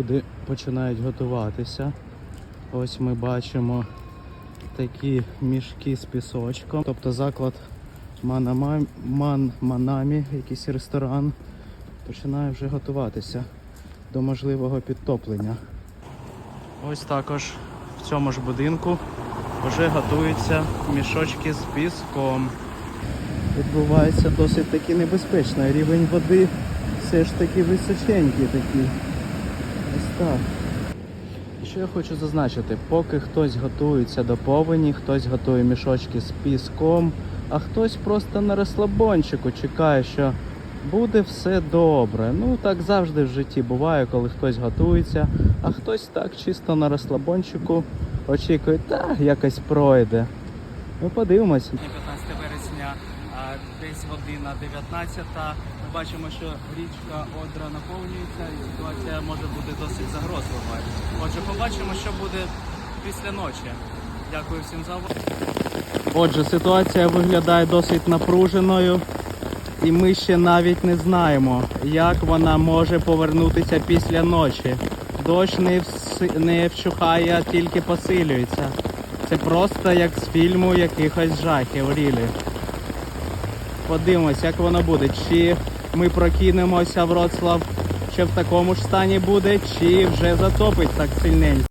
Люди починають готуватися. Ось ми бачимо такі мішки з пісочком. Тобто заклад Ман Манамі, якийсь ресторан, починає вже готуватися до можливого підтоплення. Ось також в цьому ж будинку вже готуються мішочки з піском. Відбувається досить таки небезпечно. Рівень води все ж таки височенький такий. Ось так. І Що я хочу зазначити, поки хтось готується до повені, хтось готує мішочки з піском, а хтось просто на розслабончику чекає, що буде все добре. Ну так завжди в житті буває, коли хтось готується, а хтось так чисто на розслабончику очікує, та якось пройде. Ну подивимось. 15 вересня, десь година 19. Ми бачимо, що річка Одра наповнюється і ситуація може бути досить загрозливою. Отже, побачимо, що буде після ночі. Дякую всім за увагу. Отже, ситуація виглядає досить напруженою, і ми ще навіть не знаємо, як вона може повернутися після ночі. Дощ не, вс- не вщухає, а тільки посилюється. Це просто як з фільму якихось жахів, рілі. Подивимось, як воно буде. Чи ми прокинемося Вроцлав ще в такому ж стані буде, чи вже затопить так сильненько.